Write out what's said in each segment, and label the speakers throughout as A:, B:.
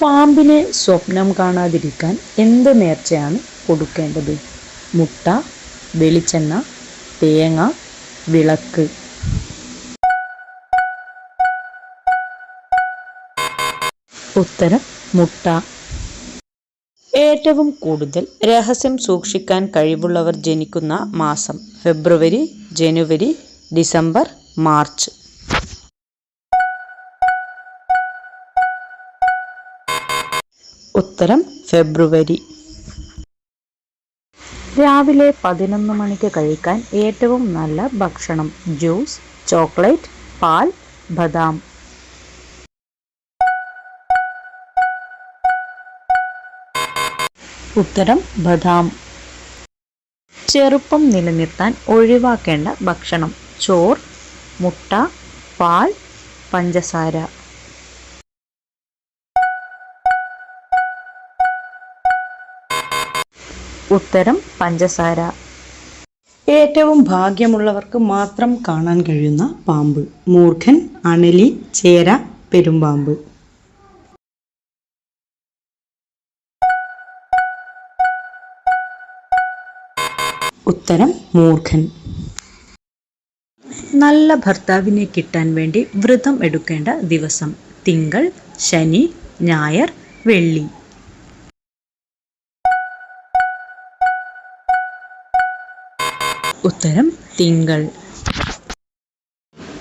A: പാമ്പിനെ സ്വപ്നം കാണാതിരിക്കാൻ എന്ത് നേർച്ചയാണ് കൊടുക്കേണ്ടത്? മുട്ട വെളിച്ചെണ്ണ തേങ്ങ വിളക്ക്. ഉത്തരം മുട്ട. ഏറ്റവും കൂടുതൽ രഹസ്യം സൂക്ഷിക്കാൻ കഴിവുള്ളവർ ജനിക്കുന്ന മാസം ഫെബ്രുവരി ജനുവരി ഡിസംബർ മാർച്ച്. ഉത്തരം ഫെബ്രുവരി. രാവിലെ പതിനൊന്ന് മണിക്ക് കഴിക്കാൻ ഏറ്റവും നല്ല ഭക്ഷണം ജ്യൂസ് ചോക്ലേറ്റ് പാൽ ബദാം. ഉത്തരം ബദാം. ചെറുപ്പം നിലനിർത്താൻ ഒഴിവാക്കേണ്ട ഭക്ഷണം ചോർ മുട്ട പാൽ പഞ്ചസാര. ഉത്തരം പഞ്ചസാര. ഏറ്റവും ഭാഗ്യമുള്ളവർക്ക് മാത്രം കാണാൻ കഴിയുന്ന പാമ്പ്. മൂർഖൻ അണലി ചേര പെരുമ്പാമ്പ്. ഉത്തരം മൂർഖൻ. നല്ല ഭർത്താവിനെ കിട്ടാൻ വേണ്ടി വ്രതം എടുക്കേണ്ട ദിവസം. തിങ്കൾ ശനി ഞായർ വെള്ളി. ഉത്തരം തിങ്കൾ.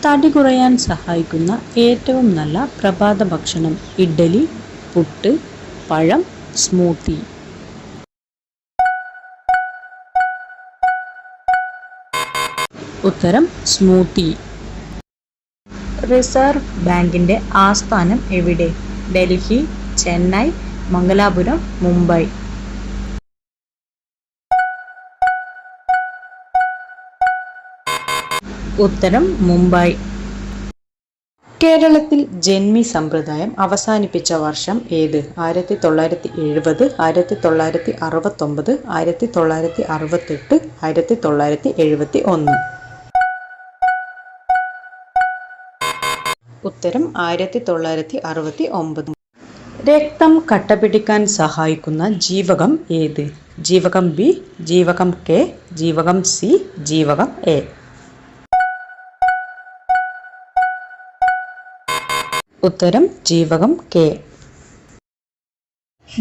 A: തടി കുറയാൻ സഹായിക്കുന്ന ഏറ്റവും നല്ല പ്രഭാത ഭക്ഷണം ഇഡ്ഡലി പുട്ട് പഴം സ്മൂത്തി. ഉത്തരം സ്മൂത്തി. റിസർവ് ബാങ്കിന്റെ ആസ്ഥാനം എവിടെ? ഡൽഹി ചെന്നൈ മംഗലാപുരം മുംബൈ. ഉത്തരം മുംബൈ. കേരളത്തിൽ ജന്മി സമ്പ്രദായം അവസാനിപ്പിച്ച വർഷം ഏത്? ആയിരത്തി തൊള്ളായിരത്തി എഴുപത് ആയിരത്തി തൊള്ളായിരത്തി അറുപത്തൊമ്പത് ആയിരത്തി തൊള്ളായിരത്തി അറുപത്തെട്ട് ആയിരത്തി തൊള്ളായിരത്തി എഴുപത്തി ഒന്ന്. ഉത്തരം ആയിരത്തി തൊള്ളായിരത്തി അറുപത്തി ഒമ്പത്. രക്തം കട്ടപിടിക്കാൻ സഹായിക്കുന്ന ജീവകം ഏത്? ജീവകം ബി ജീവകം കെ ജീവകം സി ജീവകം എ. ഉത്തരം ജീവകം കെ.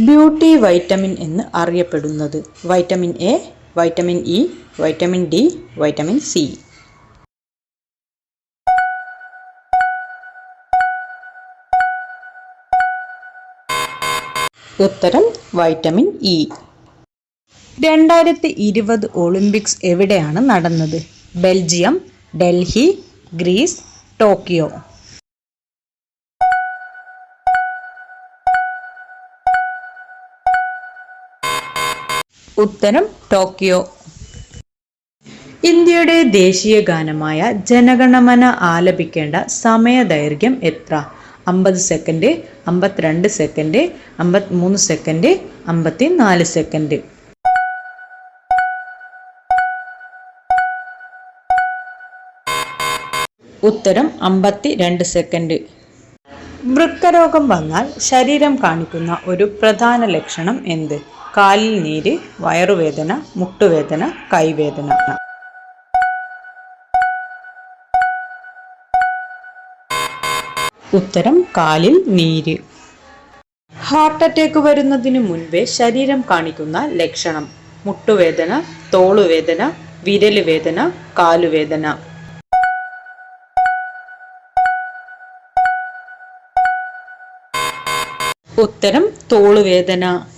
A: ബ്യൂട്ടി വൈറ്റമിൻ എന്ന് അറിയപ്പെടുന്നത് vitamin A vitamin E vitamin D vitamin C. ഉത്തരം വൈറ്റമിൻ ഇ. രണ്ടായിരത്തി ഇരുപത് ഒളിമ്പിക്സ് എവിടെയാണ് നടന്നത്? Belgium Delhi Greece Tokyo. ഉത്തരം ടോക്കിയോ. ഇന്ത്യയുടെ ദേശീയ ഗാനമായ ജനഗണമന ആലപിക്കേണ്ട സമയ ദൈർഘ്യം എത്ര? അമ്പത് സെക്കൻഡ് അമ്പത്തിരണ്ട് സെക്കൻഡ് അമ്പത്തിമൂന്ന് സെക്കൻഡ് അമ്പത്തി നാല് സെക്കൻഡ്. ഉത്തരം അമ്പത്തി രണ്ട് സെക്കൻഡ്. വൃക്കരോഗം വന്നാൽ ശരീരം കാണിക്കുന്ന ഒരു പ്രധാന ലക്ഷണം എന്ത്? കാലിൽ നീര് വയറുവേദന മുട്ടുവേദന കൈവേദന. ഉത്തരം കാലിൽ നീര്. ഹാർട്ട് അറ്റാക്ക് വരുന്നതിന് മുൻപേ ശരീരം കാണിക്കുന്ന ലക്ഷണം. മുട്ടുവേദന തോളുവേദന വിരലുവേദന കാലുവേദന. ഉത്തരം തോളുവേദന.